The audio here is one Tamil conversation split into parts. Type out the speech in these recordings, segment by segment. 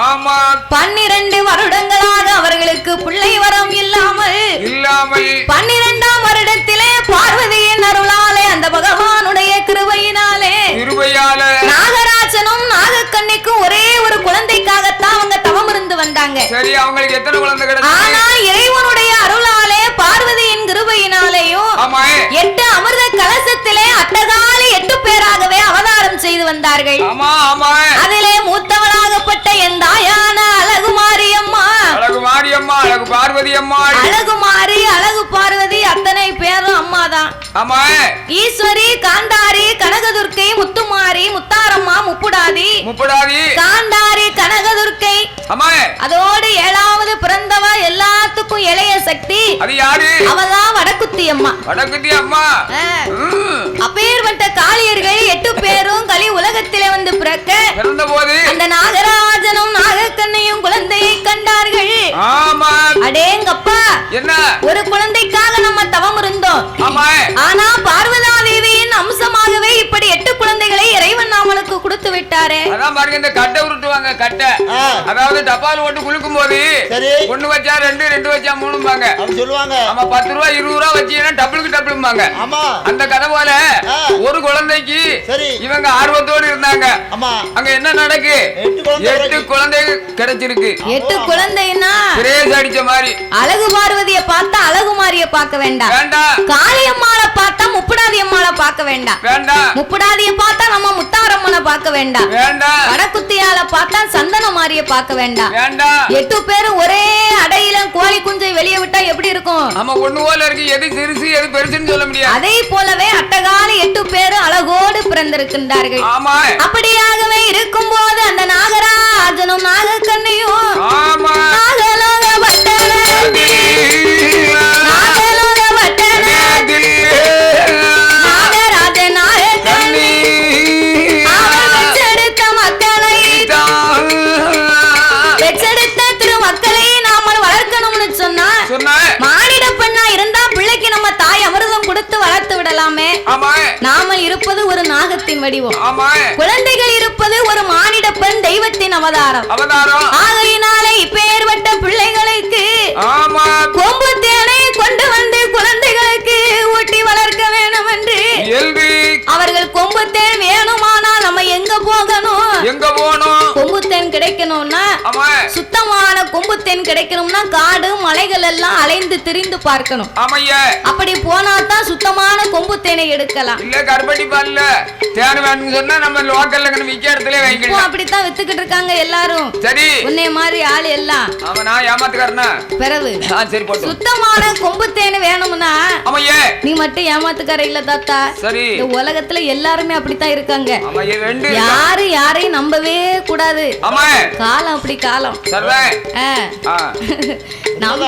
ஆமா. பன்னிரண்டு வருடங்களாக அவர்களுக்கு பிள்ளை வரம் இல்லாமல் இல்லாமல் பன்னிரெண்டாம் வருடத்திலே பார்வதியின் அருளாலே அந்த பகவானுடைய கிருபையினாலே நாகராஜனும் நாகக்கன்னிக்கும் ஒரே ஒரு குழந்தைக்காகத்தான் அவங்க தவம் இருந்து வந்தாங்க. சரி அவங்களுக்கு எத்தனை குழந்தை ஆனா இறைவனுடைய ஆமா எட்டு அமிர்த கலசத்திலே அட்டகாலி எட்டு பேராகவே அவதாரம் செய்து வந்தார்கள். அதிலே மூத்தவளாகப்பட்ட என் தாயான அழகுமாரி அம்மா அழகு மாரியம்மா அழகு பார்வதி அம்மா அழகுமாரி அழகு பார்வதி அத்தனை ஆமா. ஈஸ்வரி காந்தாரி கனகதுர்க்கை முத்துமாரி முத்தாரம்மா முப்புடாதி. முப்படாதி. காந்தாரி கனகதுர்க்கை. ஆமா. அதோடு ஏழாவது பிறந்தவ எல்லாத்துக்கும் இளைய சக்தி. அது யாரு? அவதான் வடக்குத்தி அம்மா வடக்குத்தி அம்மா. அப்பேற்பட்ட காளியர்கள் எட்டு பேரும் கலி உலகத்திலே வந்து பிறக்க பிறந்த போது அந்த நாகராஜனும் நாகக்கண்ணையும் குழந்தையை கண்டார்கள். ஆமா அடேங்கப்பா. என்ன? ஒரு குழந்தைக்காக நம்ம தவம் இருந்தோம். ஆமா. ஆனா பார்வதா தேவியின் அம்சமாகவே இப்படி எட்டு குழந்தைகளை இறைவன் நாமளுக்கு கொடுத்து விட்டாரே. அதான் பாருங்க இந்த கட்டை உருட்டுவாங்க கட்டை. அதாவது டப்பால் ஓட்டு குலுக்கும் போது சரி. ஒண்ணு வச்சா ரெண்டு ரெண்டு வச்சா மூணும்பாங்க. சொல்லுவாங்க. ஆமா பத்து ரூபா இருபது ரூபா வச்சீங்கன்னா டபுளுக்கு டபுளும்பாங்க. ஆமா. அந்த கதை போல. ஒரு குழந்தைக்கு சரி. இவங்க ஆர்வத்தோடு இருந்தாங்க. ஆமா. அங்க என்ன நடக்கு? எட்டு குழந்தை கிடைச்சிருக்கு. எட்டு குழந்தைன்னா? பிரேஸ் அடிச்ச மாதிரி. அழகு பார்வதிய பார்த்தா அழகுமாரிய பார்க்க வேண்டாம். வேண்டாம். காளியம்மாளை பார்த்தா முப்புடாதி அம்மாளை பார்க்க வேண்டாம். முப்புடாதிய பார்த்தா நம்ம முத்தாரம்மனை பார்க்க வேண்டாம். வடக்குத்தியால பார்த்தா சந்தன மாரிய பார்க்க வேண்டாம். எட்டு பேரும் ஒரே அடையில கோழி குஞ்சை வெளியே விட்டா எப்படி இருக்கும்? ஆமா ஒண்ணு போல இருக்கு. எது சிறுசு எது பெருசுன்னு சொல்ல முடியாது. அதே போலவே அட்டகால எட்டு பேரும் அழகோடு பிறந்திருக்கின்றார்கள். அப்படியாகவே இருக்கும்போது அந்த நாகராஜனும் நாகக்கண்ணையும் ஆமா. இருப்பது ஒரு நாகத்தின் வடிவம். குழந்தைகள் இருப்பது ஒரு மானிட பெண் தெய்வத்தின் அவதாரம். ஆகையினாலே இப்பேற்பட்ட பிள்ளைகளுக்கு கொம்பு தேனை கொண்டு வந்து குழந்தைகளுக்கு ஊட்டி வளர்க்க வேணும் என்று அவர்கள் கொம்பு தேன் வேணுமானால் நம்ம எங்க போகணும்? எங்க போகணும்? தேன் கிடைக்கணும்னா சுத்தமான கொம்பு தேன் கிடைக்கணும்னா காடு மலைகள் எல்லாம் அலைந்து திரிந்து பார்க்கணும். அப்படி போனா தான் சுத்தமான கொம்பு தேனை எடுக்கலாம். இல்ல கருப்பட்டி பால்ல தேன் வேணும்னு சொன்னா நம்ம லோக்கல்ல விற்க இடத்துல வாங்கிக்கலாம். அப்படித்தான் வித்துக்கிட்டு இருக்காங்க எல்லாரும். சரி. உன்னைய மாதிரி ஆள் எல்லாம். ஆமா நான் ஏமாத்துக்காரனா? பிறகு. சரி போட்டு. சுத்தமான கொம்பு தேன் வேணும்னா ஆமையா. நீ மட்டும் ஏமாத்துக்கார இல்ல தாத்தா. சரி. இந்த உலகத்துல எல்லாருமே அப்படித்தான் இருக்காங்க. யாரு யாரையும் நம்பவே கூடாது. காலம் அப்படி காலம். சரிதான் ஆ. ஆ. நம்-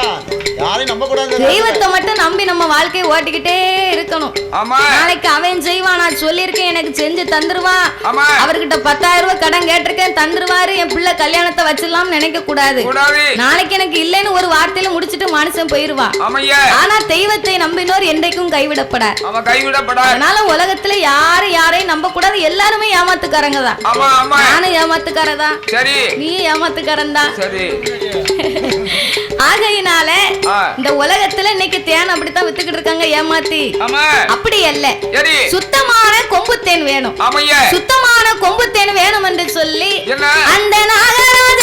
யாரையும் நம்ப கூடாது தெய்வத்தை மட்டும் நம்பி நம்ம வாழ்க்கையை ஓட்டிக்கிட்டே இருக்கணும். ஆமா. நாளைக்கு அவன் செய்வான் நான் சொல்லியிருக்கேன் எனக்கு செஞ்சு தந்துருவான். அவர்கிட்ட பத்தாயிரம் ரூபாய் கடன் கேட்டிருக்கேன் தந்துருவாரு. என் பிள்ளை கல்யாணத்தை வச்சிடலாம்னு நினைக்க கூடாது. நாளைக்கு எனக்கு இல்லைன்னு ஒரு வார்த்தையில முடிச்சிட்டு மனுஷன் போயிருவான். ஆனா தெய்வத்தை நம்பினோர் என்றைக்கும் கைவிடப்படார் கைவிடப்படா. அதனால உலகத்துல யாரு யாரையும் நம்ப கூடாது எல்லாருமே ஏமாத்துக்காரங்க தான். ஆமா ஆமா. நானும் ஏமாத்துக்கார தான். சரி. நீ ஏமாத்துக்காரன் தான் சரி. ஆகையினால இந்த உலகத்துல இன்னைக்கு தேன் அப்படித்தான் வித்துக்கிட்டு இருக்காங்க ஏமாத்தி அப்படி அல்ல. சுத்தமான கொம்பு தேன் வேணும் சுத்தமான கொம்பு தேன் வேணும் என்று சொல்லி அந்த நாகராஜ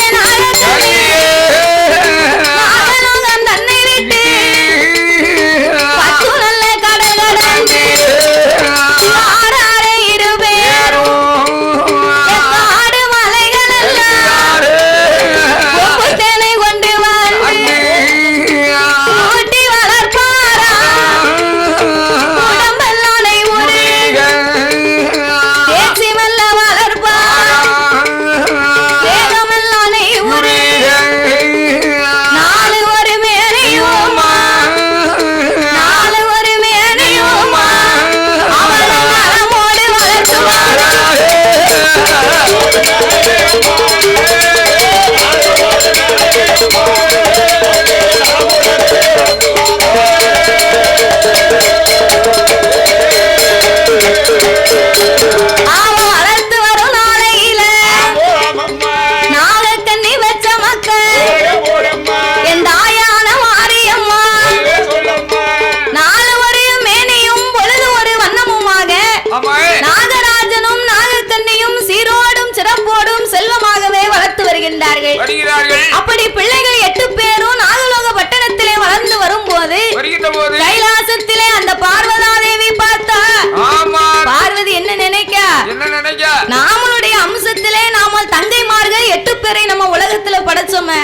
நாமளுடைய அம்சத்திலே நாமல் தந்தை தங்கைமார்கள் எட்டு பேரை நம்ம உலகத்துல படைச்சோமே.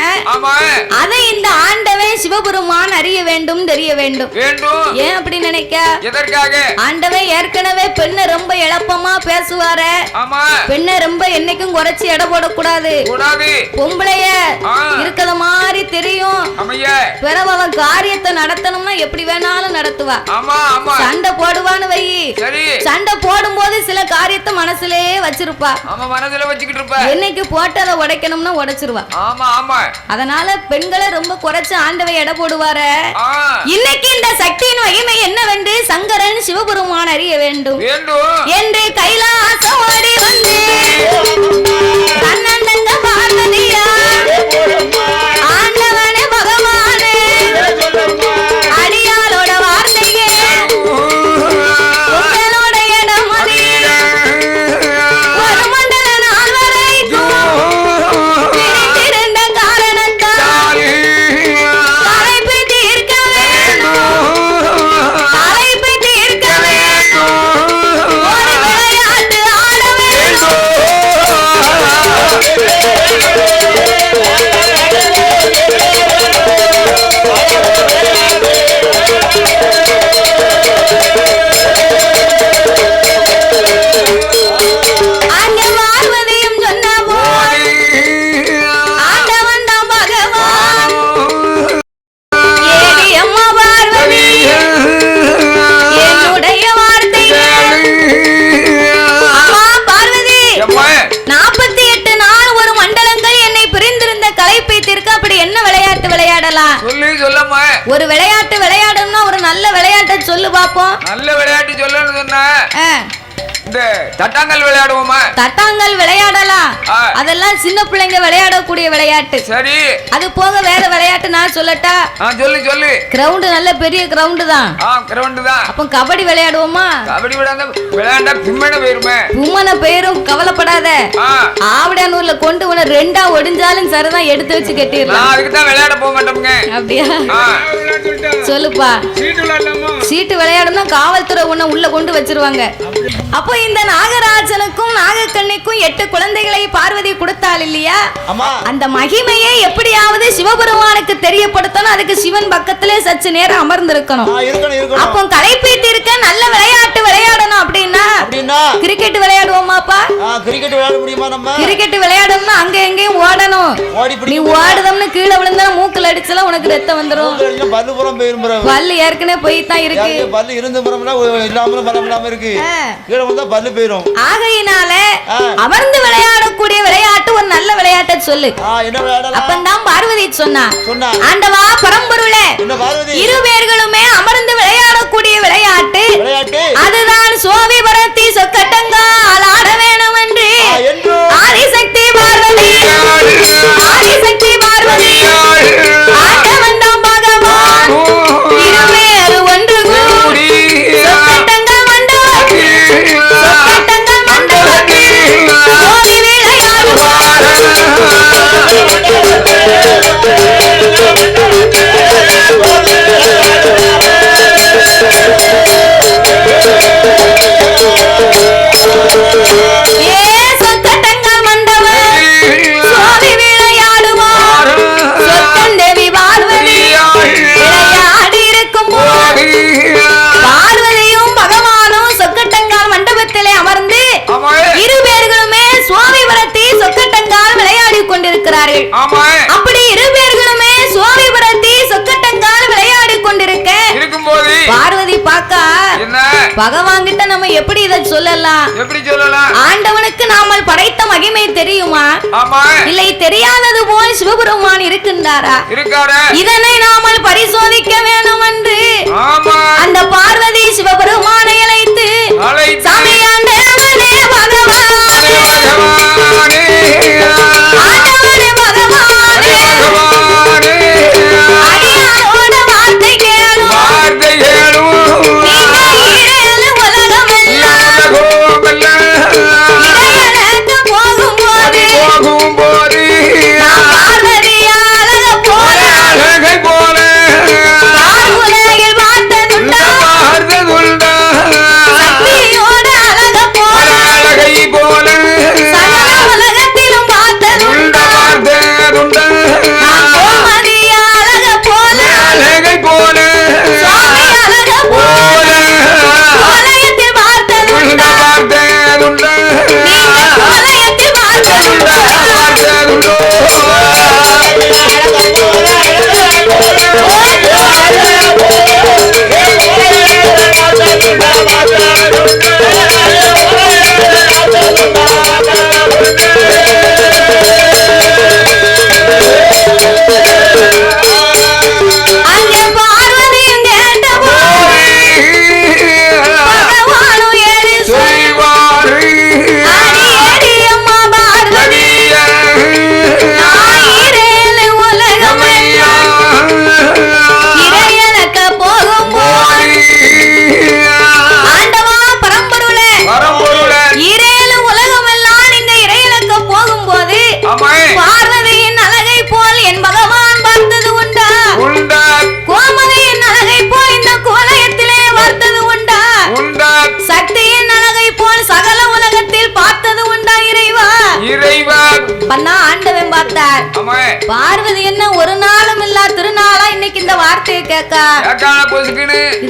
அதை இந்த ஆண்டவன் சிவபெருமான் அறிய வேண்டும் தெரிய வேண்டும். ஏன் அப்படி நினைக்க? எதற்காக? ஆண்டவன் ஏற்கனவே பெண்ணை ரொம்ப இழப்பமா பேசுவாரு. பெண்ணை ரொம்ப என்னைக்கும் குறைச்சு எடை போடக்கூடாது. கூடாது பொம்பளைய. இருக்கிற மாதிரி தெரியும். பிறகு அவன் காரியத்தை நடத்தணும்னா எப்படி வேணாலும் நடத்துவா. சண்டை போடுவான்னு வை. சண்டை போடும்போது சில காரியத்தை மனசுலயே வச்சிருப்பா. என்னைக்கு போட்டு அதை உடைக்கணும்னா உடைச்சிருவா. ஆமா ஆமா. அதனால பெண்களை ரொம்ப குறைச்சு ஆண்டவை எடை போடுவாரு. இன்னைக்கு இந்த சக்தியின் மகிமை என்னவென்று சங்கரன் சிவபெருமான் அறிய வேண்டும். வேண்டும். என்று கைலாசம் ஓடி வந்து ஒரு விளையாட்டு விளையாடணும்னா ஒரு நல்ல விளையாட்டை சொல்லு பாப்போம். நல்ல விளையாட்டு சொல்லணும்னு சொன்ன. இந்த தட்டாங்கல் விளையாடுவோமா? தட்டாங்கல் விளையாடலாம். அதெல்லாம் சின்ன பிள்ளைங்க விளையாடக்கூடிய விளையாட்டு. சரி. அது போக வேற விளையாட்டு நான் சொல்லட்டா? சொல்லு சொல்லு. கிரவுண்டு நல்ல பெரிய கிரவுண்டு தான். கிரவுண்டு தான். அப்போ கபடி விளையாடுவோமா? கபடி விடாத விளையாண்டா பிம்மன போயிருமே. உம்மன பேரும் கவலைப்படாத. ஆவடானூர்ல கொண்டு உன ரெண்டா ஒடிஞ்சாலும் சரிதான் எடுத்து வச்சு நான் கட்டிடலாம் அதுக்கு தான் விளையாட போக மாட்டோமுங்க. அப்படியா? சொல்லுப்பா. சீட்டு விளையாடணும் காவல்துறை உன்னை உள்ள கொண்டு வச்சிருவாங்க. அப்போ இந்த நாகராஜனுக்கும் நாகக்கண்ணிக்கும் எட்டு குழந்தைகளை பார்வதி கொடுத்தாள் இல்லையா? அந்த மகிமையை எப்படியாவது சிவபெருமானுக்கு தெரியப்படுத்தணும். அதுக்கு சிவன் பக்கத்திலே சற்று நேரம் அமர்ந்திருக்கணும். அப்போ களைப்பீட்டு இருக்க நல்ல விளையாட்டு விளையாடணும் அப்படின்னா? கிரிக்கெட் விளையாடுவோமாப்பா? கிரிக்கெட் விளையாட முடியுமா நம்ம? கிரிக்கெட் விளையாடணும்னா அங்க எங்கேயும் ஓடணும். ஓடி நீ ஓடுதம்னு கீழே விழுந்தா மூக்குல அடிச்சலாம் உனக்கு ரத்தம் வந்துரும். பல்லு ஏற்கனவே போய் தான் இருக்கு பல்லு இருந்து இல்லாம இருக்கு. கீழே பல்லு போயிரும். ஆகையினால. அமர்ந்து விளையாடக்கூடிய விளையாட்டு ஒரு நல்ல விளையாட்டை சொல்லு. ஆ என்ன விளையாடலாம்? அப்பந்தான் பார்வதி சொன்னா. சொன்னா. ஆண்டவா பரம்பொருளே. என்ன பார்வதி? இரு பேர்களுமே அமர்ந்து விளையாடக்கூடிய விளையாட்டு. விளையாட்டு. அதுதான் சோவி பரத்தி சொக்கட்டங்கால் ஆட வேணும் என்று. ஆதிசக்தி பார்வதி. ஆதிசக்தி பார்வதி. ஆட்ட கொண்டிருக்கிறார்கள் ஆமா அப்படி இரு பேர்களுமே சுவாமிபுரத்தி சொக்கட்டங்கால் விளையாடி கொண்டிருக்க. பார்வதி பாக்கா பகவான் கிட்ட நம்ம எப்படி இதை சொல்லலாம்? எப்படி சொல்லலாம்? ஆண்டவனுக்கு நாமல் படைத்த மகிமை தெரியுமா? இல்லை தெரியாதது போல் சிவபெருமான் இருக்கின்றாரா? இதனை நாமல் பரிசோதிக்க வேணும் என்று அந்த பார்வதி சிவபெருமானை அழைத்து சாமியாண்டவனே பகவானே பகவானே, ஆண்டவனே பகவானே பகவானே,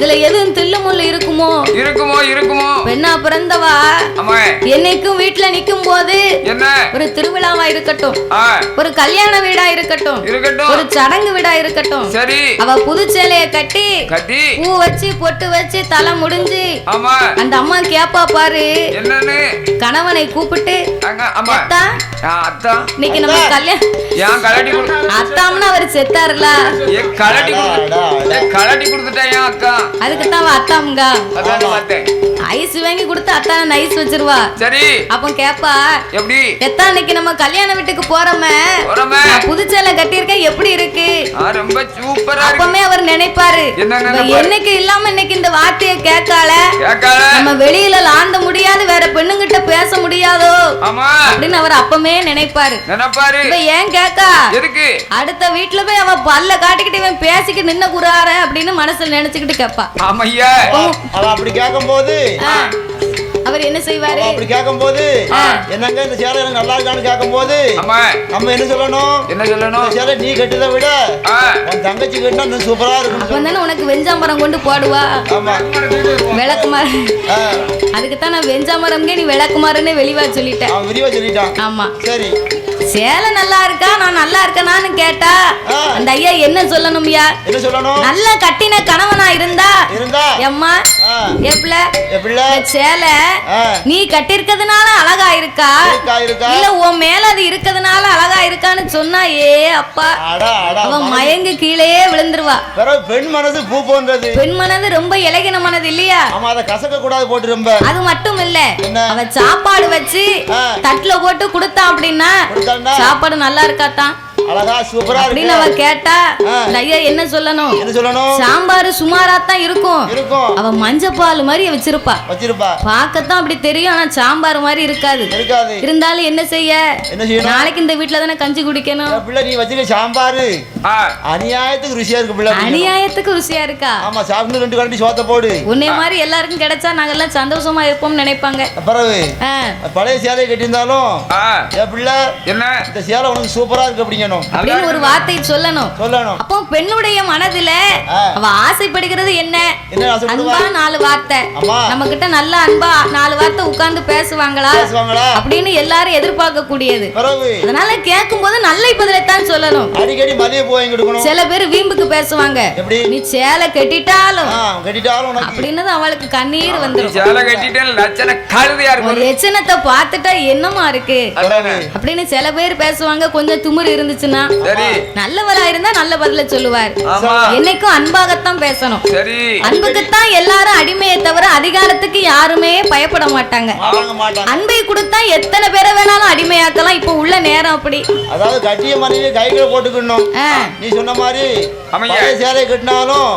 இதுல எதுவும் பிறந்தவா? என்னைக்கும் வீட்டுல நிக்கும் போது என்ன? ஒரு திருவிழாவா இருக்கட்டும். ஒரு கல்யாண வீடா இருக்கட்டும். இருக்கட்டும். ஒரு சடங்கு வீடா இருக்கட்டும். சரி. அவ புது சேலைய கட்டி கட்டி. பூ வச்சு பொட்டு வச்சு தலை முடிஞ்சு அந்த அம்மா கேப்பா பாரு. கணவனை கூப்பிட்டு இன்னைக்கு நம்ம கல்யாணம் அத்தாம்னா அவர் செத்தாருல. கலட்டி அக்கா அதுக்கு தான் அவ அத்தாமுங்க அதான் பார்த்தேன். ஐஸ் வாங்கி கொடுத்து அத்தான அந்த ஐஸ் வச்சிருவா. சரி. அப்ப கேப்பா எப்படி? எத்தா அன்னைக்கு நம்ம கல்யாண வீட்டுக்கு போறோமே? போறோமே. நான் புதுச்சேலை கட்டியிருக்கேன் எப்படி இருக்கு? ஆ, ரொம்ப சூப்பரா இருக்கு. அப்பமே அவர் நினைப்பாரு. என்ன இவ நினைப்பாரு? என்னைக்கு இல்லாம இன்னைக்கு இந்த வார்த்தையை கேட்கால நம்ம வெளியில லாந்த முடியாது வேற பெண்ணுங்கிட்ட பேச முடியாதோ? ஆமா. அப்படின்னு அவர் அப்பமே நினைப்பாரு. நினைப்பாரு. ஏன் கேக்கா எதுக்கு? அடுத்த வீட்டுல போய் அவ பல்ல காட்டிக்கிட்டு இவன் பேசிக்கிட்டு நின்ன குறார அப்படின்னு மனசுல நினைச்சுக்கிட்டு கேப்பா. ஆமையா. அவ அப்படி கேட்கும்போது ஆ. அவர் என்ன செய்வாரு? அப்படி கேட்கும்போது என்னங்க இந்த சேலை எனக்கு நல்லா இருக்கான்னு கேட்கும்போது ஆமா. நம்ம என்ன சொல்லணும்? என்ன சொல்லணும்? சேலை நீ கட்டியதை விட உன் தங்கச்சி கட்டினா இன்னும் சூப்பரா இருக்கும் அப்ப தானே உனக்கு வெஞ்சாமரம் கொண்டு போடுவா? ஆமா. விளக்குமாறு அதுக்கு தான் நான் வெஞ்சாமரம்கே நீ விளக்குமாறுன்னு வெளிவா சொல்லிட்டேன். விரிவா சொல்லிட்டான். ஆமா. சரி. சேலை நல்லா இருக்கா? நான் நல்லா இருக்கேனான்னு கேட்டா. அந்த ஐயா என்ன சொல்லணும்யா? என்ன சொல்லணும்? நல்ல கட்டின கணவனா இருந்தா? இருந்தா. எம்மா எப்பல சேலை நீ கட்டிருக்கிறதுனால அழகா இருக்கா? இல்ல உன் மேல அது இருக்கிறதுனால அழகா இருக்கான்னு சொன்னா ஏ அப்பா அவன் மயங்கு கீழேயே விழுந்துருவா. பெண் மனது பூ போன்றது. பெண் மனது ரொம்ப இலகின மனது இல்லையா? ஆமா அதை கசக்க கூடாது போட்டு ரொம்ப. அது மட்டும் இல்ல. என்ன? அவ சாப்பாடு வச்சு. தட்டுல போட்டு கொடுத்தான் அப்படின்னா சாப்பாடு நல்லா இருக்காத்தான் அழகா சூப்பரா அப்படின்னு இருக்கு அவ கேட்டா ஐயா என்ன சொல்லணும்? என்ன சொல்லணும்? சாம்பார் சுமாரா தான் இருக்கும். இருக்கும். அவ மஞ்சப்பால் மாதிரி வச்சிருப்பா. வச்சிருப்பா. பார்க்கத்தான் அப்படி தெரியும் ஆனா சாம்பார் மாதிரி இருக்காது. இருக்காது. இருந்தாலும் என்ன செய்ய? என்ன செய்யணும்? நாளைக்கு இந்த வீட்டுல தானே கஞ்சி குடிக்கணும்? பிள்ளை நீ வச்சிருக்க சாம்பாரு. அநியாயத்துக்கு ருசியா இருக்கு பிள்ளை அநியாயத்துக்கு ருசியா இருக்கா? ஆமா சாப்பிட்டு ரெண்டு கரண்டி சோத்த போடு. உன்னைய மாதிரி எல்லாருக்கும் கிடைச்சா நாங்கெல்லாம் சந்தோஷமா இருப்போம்னு நினைப்பாங்க. பிறகு பழைய சேலையை கட்டியிருந்தாலும் என் பிள்ளை என்ன? இந்த சேலை உனக்கு சூப்பரா இருக்கு அப்படின்னு ஒரு வார்த்தை சொல்லணும். சொல்லணும். அப்போ பெண்ணுடைய மனதுல. அவ ஆசைப்படுகிறது என்ன? அன்பா நாலு வார்த்தை. ஆமா. நம்ம கிட்ட நல்ல அன்பா நாலு வார்த்தை உட்கார்ந்து பேசுவாங்களா? பேசுவாங்களா? அப்படின்னு எல்லாரும் எதிர்பார்க்க கூடியது அதனால கேட்கும் போது நல்ல பதிலைத்தான் சொல்லணும். அடிக்கடி மல்லிகை பூ வாங்கி கொடுக்கணும் சில பேர் வீம்புக்கு பேசுவாங்க. நீ சேலை கட்டிட்டாலும். கட்டிட்டாலும் அப்படின்னு அவளுக்கு கண்ணீர் நீ வந்துரும். சேலை கட்டிட்டேன் லட்சண கழுதையா இருக்கும் எச்சனத்தை பார்த்துட்டா என்னமா இருக்கு. அப்படின்னு சில பேர் பேசுவாங்க. கொஞ்சம் திமிரு இருந்துச்சுன்னா சரி. நல்லவரா இருந்தா நல்ல பதில சொல்லுவார். ஆமா. என்னைக்கும் அன்பாகத்தான் பேசணும். சரி. அன்புக்குத்தான் எல்லாரும் அடிமையை தவிர அதிகாரத்துக்கு யாருமே பயப்பட மாட்டாங்க. அன்பை கொடுத்தா எத்தனை பேரை வேணாலும் அடிமையாக்கலாம். இப்போ உள்ள நேரம் அப்படி. அதாவது கட்டிய மனைவி கைகளை போட்டுக்கணும். நீ சொன்ன மாதிரி சேலையை கட்டினாலும்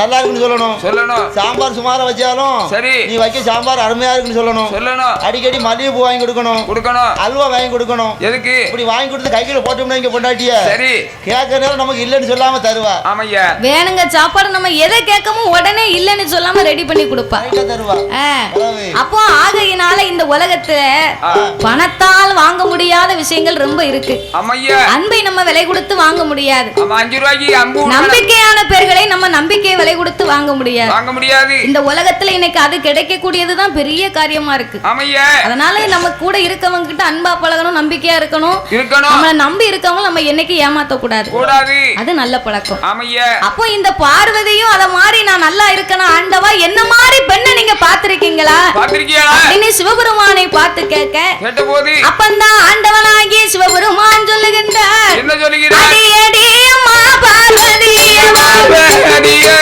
நல்லா இருக்குன்னு சொல்லணும். சொல்லணும். சாம்பார் சுமாரா வச்சாலும் சரி. நீ வைக்க சாம்பார் அருமையா இருக்குன்னு சொல்லணும். சொல்லணும். அடிக்கடி மல்லிகை பூ வாங்கி கொடுக்கணும். கொடுக்கணும். அல்வா வாங்கி கொடுக்கணும். எதுக்கு? இப்படி வாங்கி கொடுத்து கைகளை போட்டோம்னா இங்க பொண்டாட்டிய? சரி. கேட்கற நமக்கு இல்லைன்னு சொல்லாம தருவா. ஆமையா வேணுங்க சாப்பாடு நம்ம எதை கேட்கமோ உடனே இல்லைன்னு சொல்லாம ரெடி பண்ணி கொடுப்பா. தருவா. அப்போ ஆகையினால இந்த உலகத்துல பணத்தால் வாங்க முடியாத விஷயங்கள் ரொம்ப இருக்கு. அன்பை நம்ம விலை கொடுத்து வாங்க முடியாது? நம்பிக்கையான பேர்களை நம்ம நம்பிக்கை விலை கொடுத்து வாங்க முடியாது. வாங்க முடியாது. இந்த உலகத்துல இன்னைக்கு அது கிடைக்கக்கூடியதுதான் பெரிய காரியமா இருக்கு. அதனால நம்ம கூட இருக்கவங்க கிட்ட அன்பா பழகணும் நம்பிக்கையா இருக்கணும். இருக்கணும். நம்மளை நம்பி இருக்கவங்க நம்ம என்னைக்கு ஏமாத்த கூடாது. கூடாது அது நல்ல பழக்கம். அப்போ இந்த பார்வதியும் அத மாதிரி நான் நல்லா இருக்கணும். ஆண்டவா என்ன மாதிரி பெண்ணை நீங்க பாத்திருக்கீங்களா அப்படின்னு சிவபெருமானை பார்த்து கேட்க அப்பந்தான் ஆண்டவனாகிய சிவபெருமான் சொல்லுகின்றார். என்ன சொல்லுகிறார்? அடியடி அம்மா பார்வதி. அம்மா, அடியே,